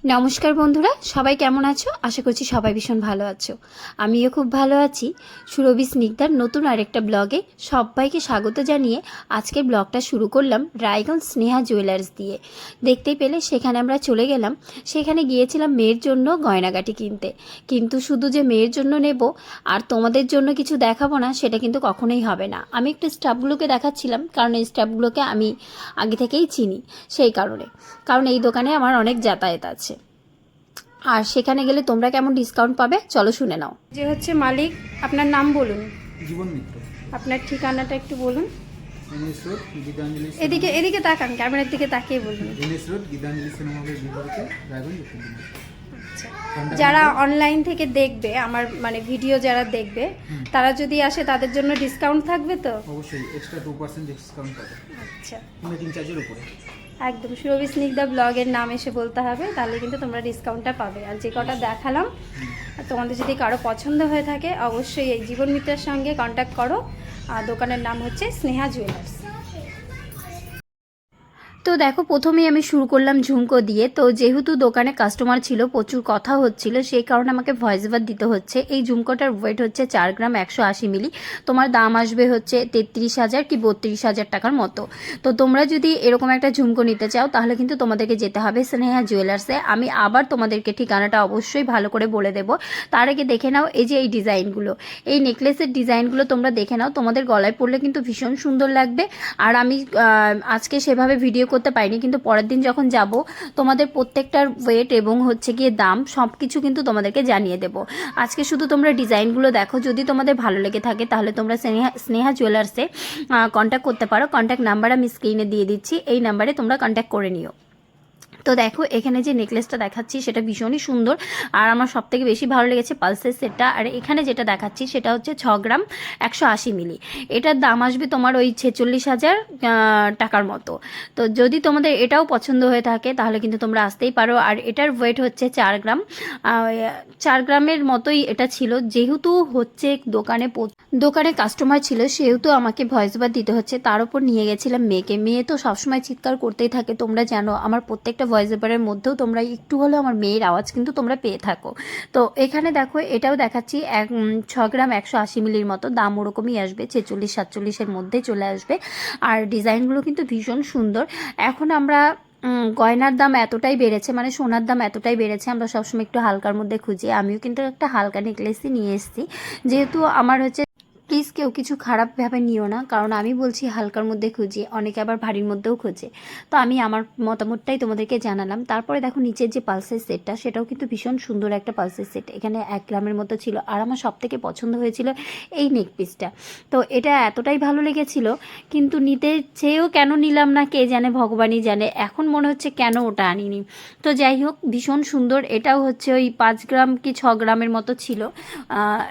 নমস্কার বন্ধুরা, সবাই কেমন আছো? আশা করছি সবাই ভীষণ ভালো আছো। আমিও খুব ভালো আছি। সুরভি স্নিগ্ধার নতুন আরেকটা ব্লগে সবাইকে স্বাগত জানিয়ে আজকে ব্লগটা শুরু করলাম রায়গঞ্জ স্নেহা জুয়েলার্স দিয়ে। দেখতেই পেলে সেখানে আমরা চলে গেলাম। সেখানে গিয়েছিলাম মেয়ের জন্য গয়নাগাটি কিনতে। কিন্তু শুধু যে মেয়ের জন্য নেব আর তোমাদের জন্য কিছু দেখাবো না, সেটা কিন্তু কখনোই হবে না। আমি একটু স্টাফগুলোকে দেখাচ্ছিলাম, কারণ এই স্টাফগুলোকে আমি আগে থেকেই চিনি সেই কারণে। কারণ এই দোকানে আমার অনেক যাতায়াত আছে। আর সেখানে গেলে তোমরা কেমন ডিসকাউন্ট পাবে? চলো শুনে নাও। যে হচ্ছে মালিক আপনার নাম বলুন। জীবন মিত্র। আপনার ঠিকানাটা একটু বলুন। এদিকে এদিকে তাকান ক্যামেরার দিকে তাকিয়ে বলুন। আচ্ছা। যারা অনলাইন থেকে দেখবে আমার মানে ভিডিও যারা দেখবে তারা যদি আসে তাদের জন্য ডিসকাউন্ট থাকবে তো? অবশ্যই এক্সট্রা টু পার্সেন্ট ডিসকাউন্ট পাবে। আচ্ছা। মেকিং চার্জের উপরে। একদম। সুরভি স্নিগ্ধা ব্লগের নাম এসে বলতে হবে, তাহলে কিন্তু তোমরা ডিসকাউন্টটা পাবে। আর যে কটা দেখালাম তোমাদের যদি কারও পছন্দ হয়ে থাকে, অবশ্যই এই জীবন মিত্রের সঙ্গে কন্ট্যাক্ট করো। আর দোকানের নাম হচ্ছে স্নেহা জুয়েলার্স তো দেখো, প্রথমেই আমি শুরু করলাম ঝুমকো দিয়ে। তো যেহেতু দোকানে কাস্টমার ছিল, প্রচুর কথা হচ্ছিল, সেই কারণে আমাকে ভয়েস ওভার দিতে হচ্ছে। এই ঝুমকোটার ওয়েট হচ্ছে চার গ্রাম একশো আশি মিলি তোমার দাম আসবে হচ্ছে তেত্রিশ হাজার কি বত্রিশ হাজার টাকার মতো। তো তোমরা যদি এরকম একটা ঝুমকো নিতে চাও, তাহলে কিন্তু তোমাদেরকে যেতে হবে স্নেহা জুয়েলার্সে আমি আবার তোমাদেরকে ঠিকানাটা অবশ্যই ভালো করে বলে দেবো। তার আগে দেখে নাও এই যে এই ডিজাইনগুলো। এই নেকলেসের ডিজাইনগুলো তোমরা দেখে নাও। তোমাদের গলায় পরলে কিন্তু ভীষণ সুন্দর লাগবে। আর আমি আজকে সেভাবে ভিডিও করতে পারিনি, কিন্তু পরের দিন যখন যাব, তোমাদের প্রত্যেকটার ওয়েট এবং হচ্ছে গিয়ে দাম সব কিছু কিন্তু তোমাদেরকে জানিয়ে দেবো। আজকে শুধু তোমরা ডিজাইনগুলো দেখো, যদি তোমাদের ভালো লেগে থাকে তাহলে তোমরা স্নেহা স্নেহা জুয়েলার্সে কন্ট্যাক্ট করতে পারো। কন্ট্যাক্ট নাম্বার আমি স্ক্রিনে দিয়ে দিচ্ছি, এই নাম্বারে তোমরা কন্ট্যাক্ট করে নিও। তো দেখো, এখানে যে নেকলেসটা দেখাচ্ছি সেটা ভীষণই সুন্দর। আর আমার সব থেকে বেশি ভালো লেগেছে পালসের সেটটা আর এখানে যেটা দেখাচ্ছি সেটা হচ্ছে ছ গ্রাম একশো আশি মিলি। এটার দাম আসবে তোমার ওই ছেচল্লিশ হাজার টাকার মতো। তো যদি তোমাদের এটাও পছন্দ হয়ে থাকে, তাহলে কিন্তু তোমরা আসতেই পারো। আর এটার ওয়েট হচ্ছে চার গ্রাম। চার গ্রামের মতোই এটা ছিল। যেহেতু হচ্ছে দোকানে দোকানে কাস্টমার ছিল, সেহেতু আমাকে ভয়েস ওভার দিতে হচ্ছে। তার উপর নিয়ে গেছিলাম মেয়েকে। মেয়ে তো সবসময় চিৎকার করতেই থাকে। তোমরা জানো, আমার প্রত্যেকটা ভয়েস ওভারের মধ্যেও তোমরা একটু হলেও আমার মেয়ের আওয়াজ কিন্তু তোমরা পেয়ে থাকো। তো এখানে দেখো, এটাও দেখাচ্ছি, এক ছ গ্রাম একশো আশি মিলির মতো, দাম ওরকমই আসবে, ছেচল্লিশ সাতচল্লিশের মধ্যে চলে আসবে। আর ডিজাইনগুলো কিন্তু ভীষণ সুন্দর। এখন আমরা গয়নার দাম এতটাই বেড়েছে মানে সোনার দাম এতটাই বেড়েছে, আমরা সবসময় একটু হালকার মধ্যে খুঁজি। আমিও কিন্তু একটা হালকা নেকলেসই নিয়ে এসেছি। যেহেতু আমার হচ্ছে প্লিজ কেউ কিছু খারাপ ভাবে নিও না, কারণ আমি বলছি হালকার মধ্যে খুঁজি, অনেকে আবার ভারীর মধ্যেও খোঁজে। তো আমি আমার মতামতটাই তোমাদেরকে জানালাম। তারপরে দেখো নিচের যে পালসের সেটটা সেটাও কিন্তু ভীষণ সুন্দর একটা পালসের সেট এখানে এক গ্রামের মতো ছিল। আর আমার সব থেকে পছন্দ হয়েছিল এই নেক পিসটা তো এটা এতটাই ভালো লেগেছিল, কিন্তু নিতে চেয়েও কেন নিলাম না, কে জানে, ভগবানই জানে। এখন মনে হচ্ছে কেন ওটা আনিনি। তো যাই হোক, ভীষণ সুন্দর। এটাও হচ্ছে ওই পাঁচ গ্রাম কি ছ গ্রামের মতো ছিল।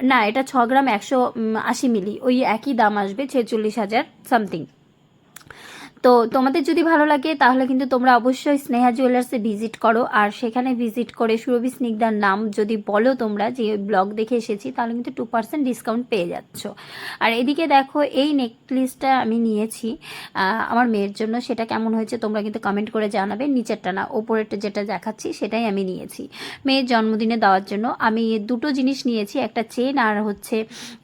না, এটা ছ গ্রাম একশো আশি ওই একই দাম আসবে ছেচল্লিশ হাজার সামথিং তো তোমাদের যদি ভালো লাগে, তাহলে কিন্তু তোমরা অবশ্যই স্নেহা জুয়েলার্সে ভিজিট করো। আর সেখানে ভিজিট করে সুরভি স্নিগ্ধার নাম যদি বলো তোমরা, যে ব্লগ দেখে এসেছি, তাহলে কিন্তু টু পার্সেন্ট ডিসকাউন্ট পেয়ে যাচ্ছ। আর এদিকে দেখো, এই নেকলেসটা আমি নিয়েছি আমার মেয়ের জন্য। সেটা কেমন হয়েছে তোমরা কিন্তু কমেন্ট করে জানাবে। নিচেরটা না, ওপরেরটা যেটা দেখাচ্ছি, সেটাই আমি নিয়েছি। মেয়ের জন্মদিনে দেওয়ার জন্য আমি দুটো জিনিস নিয়েছি, একটা চেন আর হচ্ছে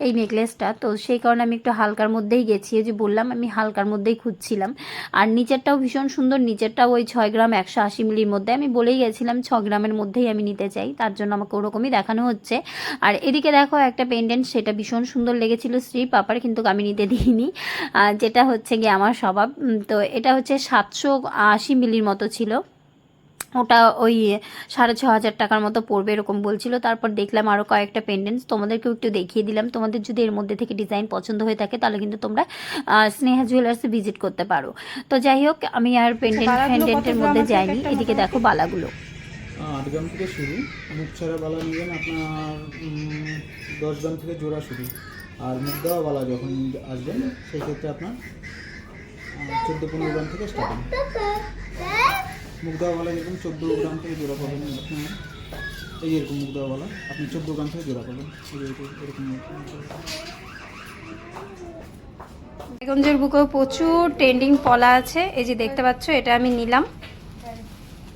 এই নেকলেসটা তো সেই কারণে আমি একটু হালকার মধ্যেই গেছি। যে বললাম, আমি হালকার মধ্যেই খুঁজছিলাম। আর নিচেরটাও ভীষণ সুন্দর, নিচেরটাও ওই ছয় গ্রাম একশো আশি মিলির মধ্যে। আমি বলেই গেছিলাম ছ গ্রামের মধ্যেই আমি নিতে চাই, তার জন্য আমাকে ওরকমই দেখানো হচ্ছে। আর এদিকে দেখো একটা পেন্ডেন্ট সেটা ভীষণ সুন্দর লেগেছিল শ্রী পাপার, কিন্তু আমি নিতে দিইনি। যেটা হচ্ছে গিয়ে আমার স্বভাব। তো এটা হচ্ছে সাতশো আশি মিলির মতো ছিল। ওটা ওই সাড়ে ছ হাজার টাকার মতো পড়বে এরকম বলছিল। তারপর দেখলাম আরও কয়েকটা পেন্ডেন্টস তোমাদেরকেও একটু দেখিয়ে দিলাম। তোমাদের যদি এর মধ্যে থেকে ডিজাইন পছন্দ হয়ে থাকে তাহলে কিন্তু তোমরা স্নেহা জুয়েলার্সে ভিজিট করতে পারো। তো যাই হোক আমি আর পেন্ডেন্ট গ্রাম মধ্যে যাইনি। এদিকে দেখো বালাগুলো। আট গ্রাম থেকে শুরু। মুখ ছাড়া বালা নেবেন আপনার দশ গ্রাম থেকে জোড়া শুরু। আর মুখ দেওয়া বালা যখন আসবেন সেই ক্ষেত্রে আপনার চোদ্দ পনেরো গ্রাম থেকে স্টার্টিং মুখ দেওয়া বালা যেরকম চোদ্দ গ্রাম থেকে জোড়া পাবেন আপনার এই এরকম মুখ দেওয়া বালা আপনি চোদ্দ গ্রাম থেকে জোড়া পাবেন। এরকম- রায়গঞ্জের বুকেও প্রচুর ট্রেন্ডিং পলা আছে। এই যে দেখতে পাচ্ছ এটা আমি নিলাম।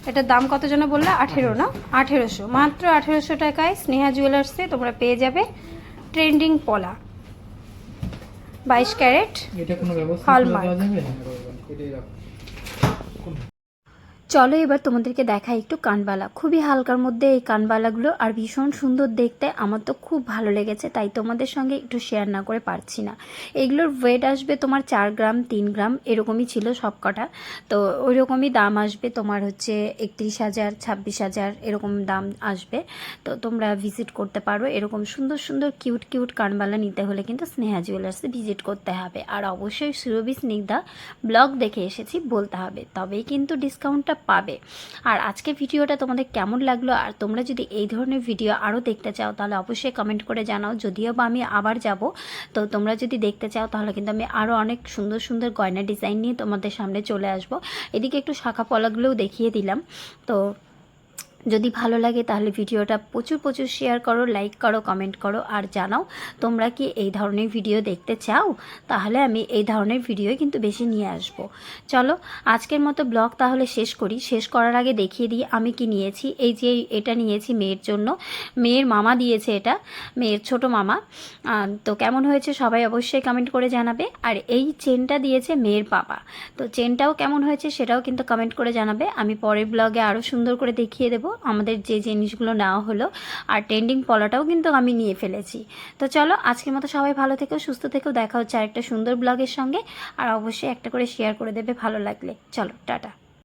এটার দাম কত যেন বললে? আঠেরো না? আঠেরোশো। মাত্র আঠেরোশো টাকায় স্নেহা জুয়েলার্সে তোমরা পেয়ে যাবে ট্রেন্ডিং পলা। বাইশ ক্যারেট এটা কোনো ব্যবস্থা Hallmark। করে দেওয়া যাবে এটাই রাখো চলো এবার তোমাদেরকে দেখা একটু কানবালা। খুবই হালকার মধ্যে এই কানবালাগুলো আর ভীষণ সুন্দর দেখতে। আমার তো খুব ভালো লেগেছে, তাই তোমাদের সঙ্গে একটু শেয়ার না করে পারছি না। এগুলোর ওয়েট আসবে তোমার চার গ্রাম, তিন গ্রাম, এরকমই ছিল সব কটা তো ওই রকমই দাম আসবে তোমার হচ্ছে একত্রিশ হাজার, ছাব্বিশ হাজার, এরকম দাম আসবে। তো তোমরা ভিজিট করতে পারো। এরকম সুন্দর সুন্দর কিউট কিউট কানবালা নিতে হলে কিন্তু স্নেহা জুয়েলার্সে ভিজিট করতে হবে। আর অবশ্যই সুরভি স্নিগ্ধা ব্লগ দেখে এসেছি, বলতে হবে। তবেই কিন্তু ডিসকাউন্টটা পাবে। আর আজকে ভিডিওটা তোমাদের কেমন লাগল? আর তোমরা যদি এই ধরনের ভিডিও আরও দেখতে চাও, তাহলে অবশ্যই কমেন্ট করে জানাও। যদিও বা আমি আবার যাব, তো তোমরা যদি দেখতে চাও, তাহলে কিন্তু আমি আরও অনেক সুন্দর সুন্দর গয়না ডিজাইন নিয়ে তোমাদের সামনে চলে আসব। এদিকে একটু শাখা পলাগুলোও দেখিয়ে দিলাম। তো যদি ভালো লাগে তাহলে ভিডিওটা প্রচুর প্রচুর শেয়ার করো লাইক করো কমেন্ট করো আর জানাও তোমরা কি এই ধরনের ভিডিও দেখতে চাও? তাহলে আমি এই ধরনের ভিডিও কিন্তু বেশি নিয়ে আসব। চলো আজকের মতো ব্লগ তাহলে শেষ করি। শেষ করার আগে দেখিয়ে দিই আমি কি নিয়েছি। এই যে এটা নিয়েছি মেয়ের জন্য। মেয়ের মামা দিয়েছে এটা, মেয়ের ছোট মামা। তো কেমন হয়েছে সবাই অবশ্যই কমেন্ট করে জানাবে। আর এই চেনটা দিয়েছে মেয়ের বাবা। তো চেনটাও কেমন হয়েছে সেটাও কিন্তু কমেন্ট করে জানাবে। আমি পরের ব্লগে আরও সুন্দর করে দেখিয়ে দেবো। আমাদের যে জিনিসগুলো নেওয়া হলো আর ট্রেন্ডিং পলাটাও কিন্তু আমি নিয়ে ফেলেছি। তো চলো, আজকের মতো সবাই ভালো থেকো, সুস্থ থেকেও দেখা হচ্ছে আরেকটা সুন্দর ব্লগের সঙ্গে। আর অবশ্যই একটা করে শেয়ার করে দেবে ভালো লাগলে। চলো, টাটা।